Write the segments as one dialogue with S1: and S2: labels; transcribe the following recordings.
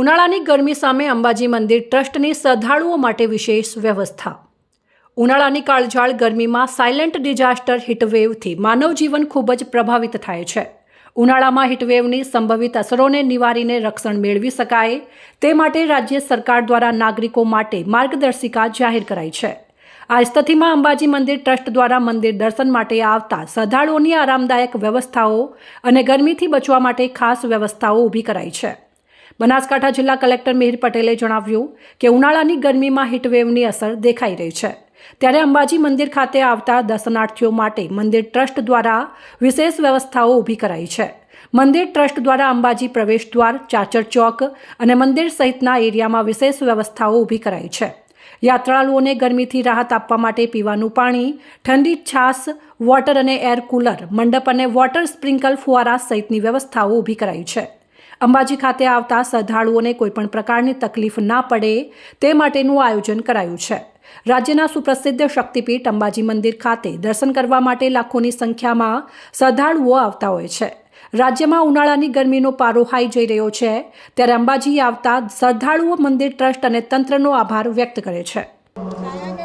S1: ઉનાળાની ગરમી સામે અંબાજી મંદિર ટ્રસ્ટની શ્રદ્ધાળુઓ માટે વિશેષ વ્યવસ્થા. ઉનાળાની કાળઝાળ ગરમીમાં સાયલેન્ટ ડિઝાસ્ટર હીટવેવથી માનવજીવન ખૂબ જ પ્રભાવિત થાય છે. ઉનાળામાં હીટવેવની સંભવિત અસરોને નિવારીને રક્ષણ મેળવી શકાય તે માટે રાજ્ય સરકાર દ્વારા નાગરિકો માટે માર્ગદર્શિકા જાહેર કરાઈ છે. આ સ્થિતિમાં અંબાજી મંદિર ટ્રસ્ટ દ્વારા મંદિર દર્શન માટે આવતા શ્રદ્ધાળુઓની આરામદાયક વ્યવસ્થાઓ અને ગરમીથી બચવા માટે ખાસ વ્યવસ્થાઓ ઊભી કરાઈ છે. બનાસકાંઠા જિલ્લા કલેક્ટર મિહિર પટેલે જણાવ્યું કે ઉનાળાની ગરમીમાં હીટવેવની અસર દેખાઈ રહી છે. ત્યારે અંબાજી મંદિર ખાતે આવતા દર્શનાર્થીઓ માટે મંદિર ટ્રસ્ટ દ્વારા વિશેષ વ્યવસ્થાઓ ઊભી કરાઈ છે. મંદિર ટ્રસ્ટ દ્વારા અંબાજી પ્રવેશ દ્વાર, ચાચર ચોક અને મંદિર સહિતના એરિયામાં વિશેષ વ્યવસ્થાઓ ઊભી કરાઈ છે. યાત્રાળુઓને ગરમીથી રાહત આપવા માટે પીવાનું પાણી, ઠંડી છાશ વોટર અને એર કુલર, મંડપ અને વોટર સ્પ્રિંકલ ફુવારા સહિતની વ્યવસ્થાઓ ઊભી કરાઈ છે. અંબાજી ખાતે આવતા શ્રદ્ધાળુઓને કોઈપણ પ્રકારની તકલીફ ના પડે તે માટેનું આયોજન કરાયું છે રાજ્યના સુપ્રસિદ્ધ શક્તિપીઠ અંબાજી મંદિર ખાતે દર્શન કરવા માટે લાખોની સંખ્યામાં શ્રદ્ધાળુઓ આવતા હોય છે રાજ્યમાં ઉનાળાની ગરમીનો પારો હાઈ જઈ રહ્યો છે ત્યારે અંબાજી આવતા શ્રદ્ધાળુઓ મંદિર ટ્રસ્ટ અને તંત્રનો આભાર વ્યક્ત કરે છે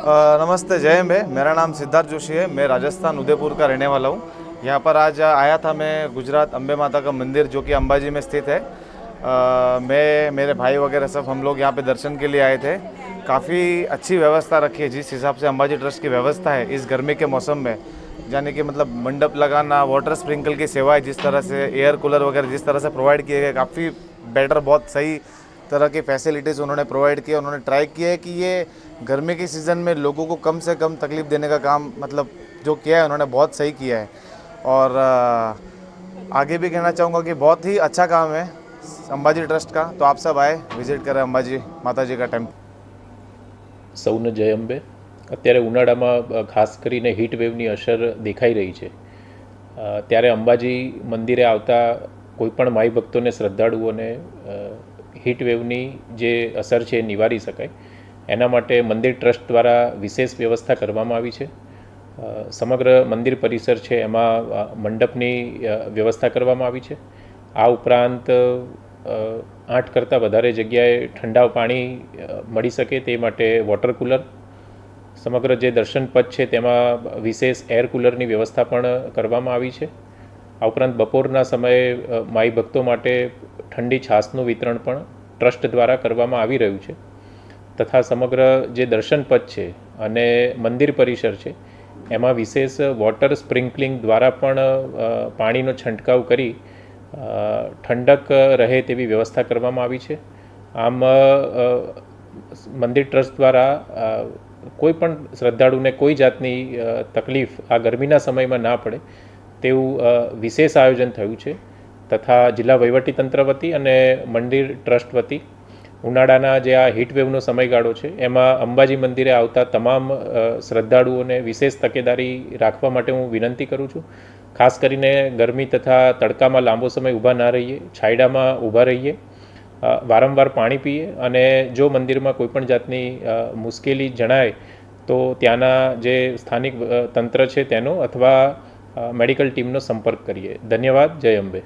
S2: अ, नमस्ते जय हिंद भाई मेरा नाम सिद्धार्थ जोशी है मैं राजस्थान उदयपुर का रहने वाला हूँ यहाँ पर आज आया था मैं गुजरात अम्बे माता का मंदिर जो कि अंबाजी में स्थित है। अ, मैं मेरे भाई वगैरह सब हम लोग यहाँ पे दर्शन के लिए आए थे। काफ़ी अच्छी व्यवस्था रखी है जिस हिसाब से अंबाजी ट्रस्ट की व्यवस्था है इस गर्मी के मौसम में। यानी कि मतलब मंडप लगाना वाटर स्प्रिंकल की सेवाएँ जिस तरह से एयर कूलर वगैरह जिस तरह से प्रोवाइड किए गए काफ़ी बेटर बहुत सही तरह की फैसिलिटीज़ उन्होंने प्रोवाइड किया उन्होंने ट्राई किया है कि ये गर्मी के सीज़न में लोगों को कम से कम तकलीफ़ देने का काम मतलब जो किया है उन्होंने बहुत सही किया है। और अ, आगे भी कहना चाहूँगा कि बहुत ही अच्छा काम है अंबाजी ट्रस्ट का तो आप सब आए विजिट करें अंबाजी माता जी का टेम्पल
S3: સૌને જય અંબે અત્યારે ઉનાળામાં અ, ખાસ કરીને હીટ વેવની અસર દેખાઈ રહી છે અ, ત્યારે અંબાજી મંદિરે આવતા કોઈપણ માઈ ભક્તોને શ્રદ્ધાળુઓને હીટ વેવની જે અસર છે એ નિવારી શકાય એના માટે મંદિર ટ્રસ્ટ દ્વારા વિશેષ વ્યવસ્થા કરવામાં આવી છે અ, સમગ્ર મંદિર પરિસર છે એમાં મંડપની વ્યવસ્થા કરવામાં આવી છે. આ ઉપરાંત આઠ કરતાં વધારે જગ્યાએ ઠંડા પાણી મળી શકે તે માટે વોટર કુલર. સમગ્ર જે દર્શન પથ છે તેમાં વિશેષ એર કુલરની વ્યવસ્થા પણ કરવામાં આવી છે. આ ઉપરાંત બપોરના સમયે માઈ ભક્તો માટે ઠંડી છાશનું વિતરણ પણ ટ્રસ્ટ દ્વારા કરવામાં આવી રહ્યું છે. તથા સમગ્ર જે દર્શન પથ છે અને મંદિર પરિસર છે એમાં વિશેષ વોટર સ્પ્રિંકલિંગ દ્વારા પણ પાણીનો છંટકાવ કરી ઠંડક રહે તેવી વ્યવસ્થા કરવામાં આવી છે. આમ મંદિર ટ્રસ્ટ દ્વારા કોઈ પણ શ્રદ્ધાળુને કોઈ જાતની તકલીફ આ ગરમીના સમયમાં ના પડે તેવું વિશેષ આયોજન થયું છે. તથા જિલ્લા વહીવટીતંત્ર વતી અને મંદિર ટ્રસ્ટ વતી ઉનાળાના જે આ હીટવેવનો સમયગાળો છે, એમાં અંબાજી મંદિરે આવતા તમામ શ્રદ્ધાળુઓને વિશેષ તકેદારી રાખવા માટે હું વિનંતી કરું છું. ખાસ કરીને ગરમી તથા તડકામાં લાંબો સમય ઊભા ના રહીએ, છાયડામાં ઊભા રહીએ વારંવાર પાણી પીએ અને જો મંદિરમાં કોઈપણ જાતની મુશ્કેલી જણાય તો ત્યાંના જે સ્થાનિક તંત્ર છે તેનો અથવા મેડિકલ ટીમનો સંપર્ક કરીએ. ધન્યવાદ. જય અંબે.